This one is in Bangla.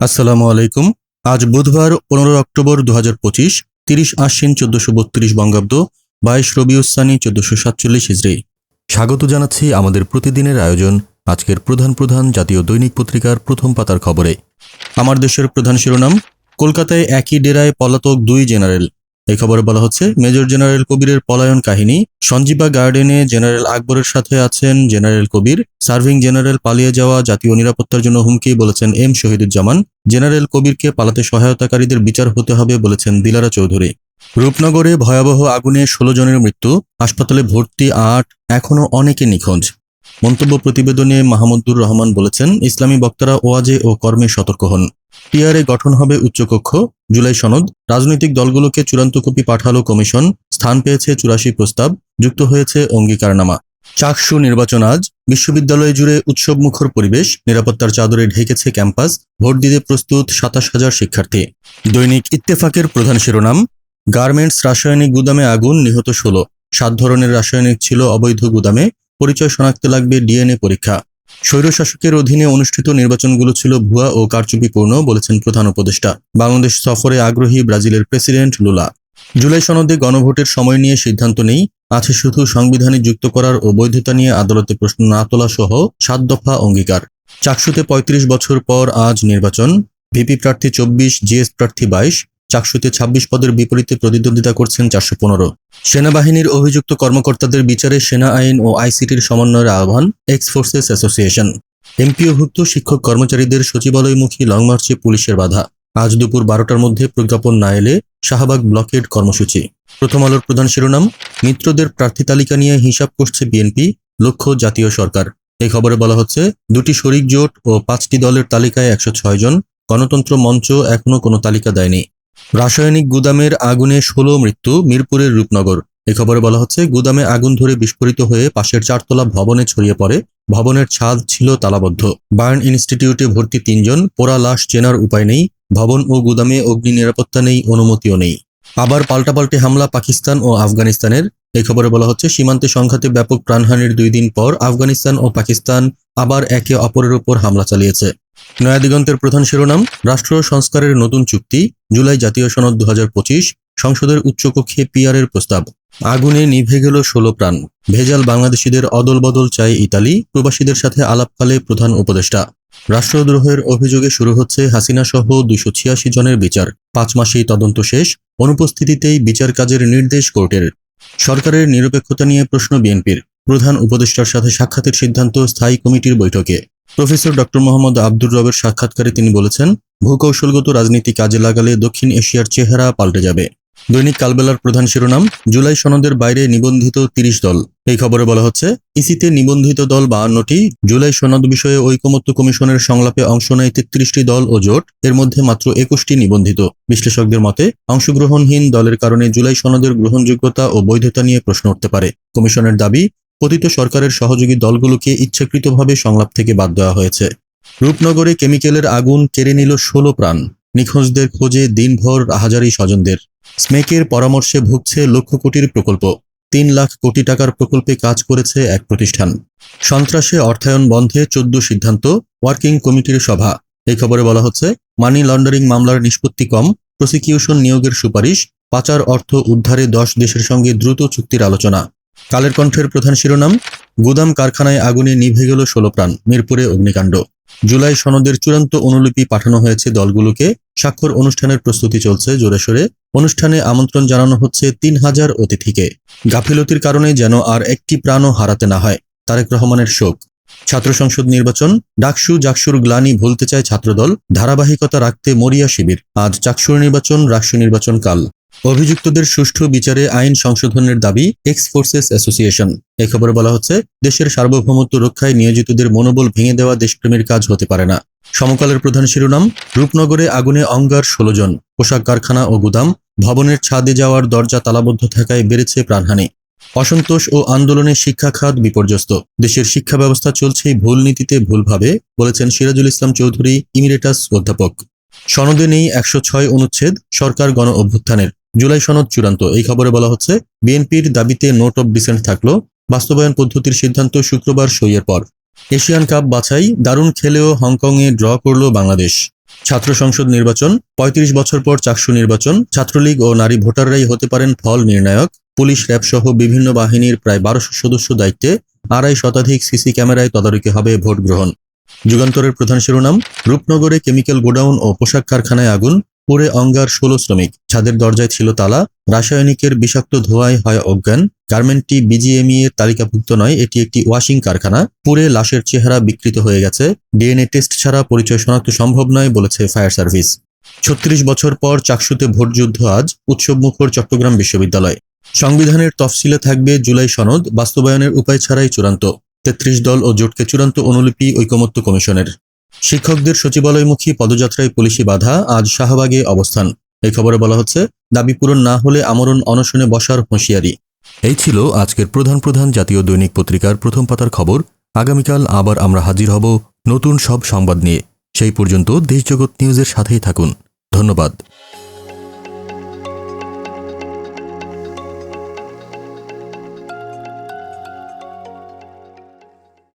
আসসালামু আলাইকুম। আজ বুধবার পনেরো অক্টোবর দু হাজার পঁচিশ, তিরিশ আশ্বিন চোদ্দশো বত্রিশ বঙ্গাব্দ, বাইশ রবিউসানি চোদ্দশো সাতচল্লিশ হিজড়ি স্বাগত জানাচ্ছি আমাদের প্রতিদিনের আয়োজন, আজকের প্রধান প্রধান জাতীয় দৈনিক পত্রিকার প্রথম পাতার খবরে। আমার দেশের প্রধান শিরোনাম, কলকাতায় একই ডেরায় পলাতক দুই জেনারেল। এই খবরে বলা হচ্ছে, মেজর জেনারেল কবিরের পলায়ন কাহিনী, সঞ্জীবা গার্ডেনে জেনারেল আকবরের সাথে আছেন জেনারেল কবির, সার্ভিং জেনারেল পালিয়ে যাওয়া জাতীয় নিরাপত্তার জন্য হুমকি বলেছেন এম শহীদুজ্জামান, জেনারেল কবিরকে পালাতে সহায়তাকারীদের বিচার হতে হবে বলেছেন দিলারা চৌধুরী। রূপনগরে ভয়াবহ আগুনে ষোলো জনের মৃত্যু, হাসপাতালে ভর্তি আট এখনও অনেকে নিখোঁজ। মন্তব্য প্রতিবেদনে মাহমুদুর রহমান বলেছেন, ইসলামী বক্তারা ওয়াজে ও কর্মে সতর্ক হন। টিআরএ গঠন হবে উচ্চকক্ষ। জুলাই সনদ, রাজনৈতিক দলগুলোকে চূড়ান্ত কপি পাঠালো কমিশন, স্থান পেয়েছে চুরাশি প্রস্তাব, যুক্ত হয়েছে অঙ্গীকারনামা। চাকসু নির্বাচন আজ, বিশ্ববিদ্যালয় জুড়ে উৎসবমুখর পরিবেশ, নিরাপত্তার চাদরে ঢেকেছে ক্যাম্পাস, ভোট দিতে প্রস্তুত সাতাশ হাজার শিক্ষার্থী। দৈনিক ইত্তেফাকের প্রধান শিরোনাম, গার্মেন্টস রাসায়নিক গুদামে আগুন নিহত ষোলো। সাত ধরনের রাসায়নিক ছিল অবৈধ গুদামে পরিচয় শনাক্তে লাগবে ডিএনএ পরীক্ষা। স্বৈরশাসকের অধীনে অনুষ্ঠিত নির্বাচনগুলো ছিল ভুয়া ও কারচুপিপূর্ণ, বলেছেন প্রধান উপদেষ্টা। বাংলাদেশ সফরে আগ্রহী ব্রাজিলের প্রেসিডেন্ট লুলা। জুলাই সনদে গণভোটের সময় নিয়ে সিদ্ধান্ত নেই, আছে শুধু সংবিধানে যুক্ত করার ও বৈধতা নিয়ে আদালতে প্রশ্ন না তোলা সহ সাত দফা অঙ্গীকার। চাকসুতে ৩৫ বছর পর আজ নির্বাচন। ভিপি প্রার্থী চব্বিশ, জিএস প্রার্থী বাইশ চাকসুতে ২৬ পদের বিপরীতে প্রতিদ্বন্দ্বিতা করছেন চারশো পনেরো। সেনাবাহিনীর অভিযুক্ত কর্মকর্তাদের বিচারে সেনা আইন ও আইসিটির সমন্বয়ের আহ্বান এক্স ফোর্সেস অ্যাসোসিয়েশন। এমপিওভুক্ত শিক্ষক কর্মচারীদের সচিবালয়মুখী লং মার্চে পুলিশের বাধা। আজ দুপুর বারোটার মধ্যে প্রজ্ঞাপন না এলে শাহবাগ ব্লকেড কর্মসূচি। প্রথম আলোর প্রধান শিরোনাম, মিত্রদের প্রার্থী তালিকা নিয়ে হিসাব করছে বিএনপি, লক্ষ্য জাতীয় সরকার। এই খবরে বলা হচ্ছে, দুটি শরিক জোট ও পাঁচটি দলের তালিকায় একশো ছয় জন। গণতন্ত্র মঞ্চ এখনও কোনো তালিকা দেয়নি। রাসায়নিক গুদামের আগুনে ষোলো মৃত্যু মিরপুরের রূপনগর। এ খবরে বলা হচ্ছে, গুদামে আগুন ধরে বিস্ফোরিত হয়ে পাশের চারতলা ভবনে ছড়িয়ে পড়ে। ভবনের ছাদ ছিল তালাবদ্ধ। বার্ন ইনস্টিটিউটে ভর্তি তিনজন, পোড়া লাশ চেনার উপায় নেই। ভবন ও গুদামে অগ্নি নিরাপত্তা নেই, অনুমতিও নেই। আবার পাল্টাপাল্টে হামলা পাকিস্তান ও আফগানিস্তানের। এই খবরে বলা হচ্ছে, সীমান্তে সংঘাতে ব্যাপক প্রাণহানির দুই দিন পর আফগানিস্তান ও পাকিস্তান আবার একে অপরের উপর হামলা চালিয়েছে। নয়াদিগন্তের প্রধান শিরোনাম, রাষ্ট্র সংস্কারের নতুন চুক্তি, জুলাই জাতীয় সনদ দু হাজার পঁচিশ, সংসদের উচ্চকক্ষে পিআরের প্রস্তাব। আগুনে নিভে গেল ষোলো প্রাণ। ভেজাল বাংলাদেশিদের অদল বদল চায় ইতালি, প্রবাসীদের সাথে আলাপকালে প্রধান উপদেষ্টা। রাষ্ট্রদ্রোহের অভিযোগে শুরু হচ্ছে হাসিনা সহ দুশো ছিয়াশি জনের বিচার। পাঁচ মাসেই তদন্ত শেষ, অনুপস্থিতিতেই বিচার কাজের নির্দেশ কোর্টের। সরকারের নিরপেক্ষতা নিয়ে প্রশ্ন বিএনপির। প্রধান উপদেষ্টার সাথে সাক্ষাতের সিদ্ধান্ত স্থায়ী কমিটির বৈঠকে। প্রফেসর ডক্টর মোহাম্মদ আব্দুর রবের সাক্ষাৎকারে তিনি বলেছেন, ভূকৌশলগত রাজনীতি কাজে লাগালে দক্ষিণ এশিয়ার চেহারা পাল্টে যাবে। দৈনিক কালবেলার প্রধান শিরোনাম, জুলাই সনদের বাইরে নিবন্ধিত তিরিশ দল। এই খবরে বলা হচ্ছে, ইসিতে নিবন্ধিত দল বাহান্নটি, জুলাই সনদ বিষয়ে ঐকমত্য কমিশনের সংলাপে অংশ নেয় তেত্রিশটি দল ও জোট, এর মধ্যে মাত্র একুশটি নিবন্ধিত। বিশ্লেষকদের মতে, অংশগ্রহণহীন দলের কারণে জুলাই সনদের গ্রহণযোগ্যতা ও বৈধতা নিয়ে প্রশ্ন উঠতে পারে। কমিশনের দাবি পতিত সরকারের সহযোগী দলগুলোকে ইচ্ছাকৃতভাবে সংলাপ থেকে বাদ দেওয়া হয়েছে। রূপনগরে কেমিক্যালের আগুন কেড়ে নিল ষোলো প্রাণ। নিখোঁজদের খোঁজে দিনভর হাজারি স্বজনদের। স্মেকের পরামর্শে ভুগছে লক্ষ কোটির প্রকল্প। তিন লাখ কোটি টাকার প্রকল্পে কাজ করেছে এক প্রতিষ্ঠান। সন্ত্রাসে অর্থায়ন বন্ধে চোদ্দ সিদ্ধান্ত, ওয়ার্কিং কমিটির সভা। এই খবরে বলা হচ্ছে, মানি লন্ডারিং মামলার নিষ্পত্তি কম, প্রসিকিউশন নিয়োগের সুপারিশ, পাচার অর্থ উদ্ধারে দশ দেশের সঙ্গে দ্রুত চুক্তির আলোচনা। কালের কণ্ঠের প্রধান শিরোনাম, গুদাম কারখানায় আগুনে নিভে গেল ষোলো প্রাণ, মিরপুরে অগ্নিকাণ্ড। জুলাই সনদের চূড়ান্ত অনুলিপি পাঠানো হয়েছে দলগুলোকে। স্বাক্ষর অনুষ্ঠানের প্রস্তুতি চলছে জোরে সোরে। অনুষ্ঠানে আমন্ত্রণ জানানো হচ্ছে তিন হাজার অতিথিকে। গাফিলতির কারণে যেন আর একটি প্রাণও হারাতে না হয়, তারেক রহমানের শোক। ছাত্র সংসদ নির্বাচন, ডাকসু জাকসুর গ্লানি ভুলতে চায় ছাত্রদল, ধারাবাহিকতা রাখতে মরিয়া শিবির। আজ চাকসুর নির্বাচন, রাকসু নির্বাচন কাল। অভিযুক্তদের সুষ্ঠু বিচারে আইন সংশোধনের দাবি এক্স ফোর্সেস অ্যাসোসিয়েশন এ খবরে বলা হচ্ছে, দেশের সার্বভৌমত্ব রক্ষায় নিয়োজিতদের মনোবল ভেঙে দেওয়া দেশপ্রেমের কাজ হতে পারে না। সমকালের প্রধান শিরোনাম, রূপনগরে আগুনে অঙ্গার ষোলো জন। পোশাক কারখানা ও গুদাম, ভবনের ছাদে যাওয়ার দরজা তালাবদ্ধ থাকায় বেড়েছে প্রাণহানি। অসন্তোষ ও আন্দোলনে শিক্ষা খাত বিপর্যস্ত। দেশের শিক্ষা ব্যবস্থা চলছে ভুল নীতিতে ভুলভাবে বলেছেন সিরাজুল ইসলাম চৌধুরী, ইমিরেটাস অধ্যাপক। সনদে নেই একশো ছয় অনুচ্ছেদ, সরকার গণ অভ্যুত্থানের। জুলাই সনদ চূড়ান্ত। এই খবরে বলা হচ্ছে, বিএনপির দাবিতে নোট অব ডিসেন্ট থাকল। বাস্তবায়ন পদ্ধতির সিদ্ধান্ত শুক্রবার সইয়ের পর। এশিয়ান কাপ বাছাই, দারুণ খেলেও হংকংয়ে ড্র করল বাংলাদেশ। ছাত্র সংসদ নির্বাচন ৩৫ বছর পর চাকসু নির্বাচন। ছাত্রলীগ ও নারী ভোটাররাই হতে পারেন ফল নির্ণায়ক। পুলিশ র্যাব সহ বিভিন্ন বাহিনীর প্রায় বারোশো সদস্য দায়িত্বে, আড়াই শতাধিক সিসি ক্যামেরায় তদারকি হবে ভোট গ্রহণ যুগান্তরের প্রধান শিরোনাম, রূপনগরে কেমিক্যাল গোডাউন ও পোশাক কারখানায় আগুন। পুরে অঙ্গার ষোলো শ্রমিক। ছাদের দরজায় ছিল তালা, রাসায়নিকের বিষাক্ত ধোঁয়ায় হয় অজ্ঞান। গার্মেন্টটি বিজিএমই এর তালিকাভুক্ত নয়, এটি একটি ওয়াশিং কারখানা। পুরে লাশের চেহারা বিকৃত হয়ে গেছে। ডিএনএ টেস্ট ছাড়া পরিচয় শনাক্ত সম্ভব নয়, বলেছে ফায়ার সার্ভিস। ছত্রিশ বছর পর চাকসুতে ভোটযুদ্ধ আজ উৎসবমুখর চট্টগ্রাম বিশ্ববিদ্যালয়। সংবিধানের তফসিলে থাকবে জুলাই সনদ, বাস্তবায়নের উপায় ছাড়াই চূড়ান্ত। তেত্রিশ দল ও জোটকে চূড়ান্ত অনুলিপি ঐকমত্য কমিশনের। শিক্ষকদের সচিবালয়মুখী পদযাত্রায় পুলিশি বাধা, আজ শাহবাগে অবস্থান। এই খবরে বলা হচ্ছে, দাবি পূরণ না হলে আমরণ অনশনে বসার হুঁশিয়ারি। এই ছিল আজকের প্রধান প্রধান জাতীয় দৈনিক পত্রিকার প্রথম পাতার খবর। আগামীকাল আবার আমরা হাজির হব নতুন সব সংবাদ নিয়ে। সেই পর্যন্ত দেশজগৎ নিউজের সাথেই থাকুন। ধন্যবাদ।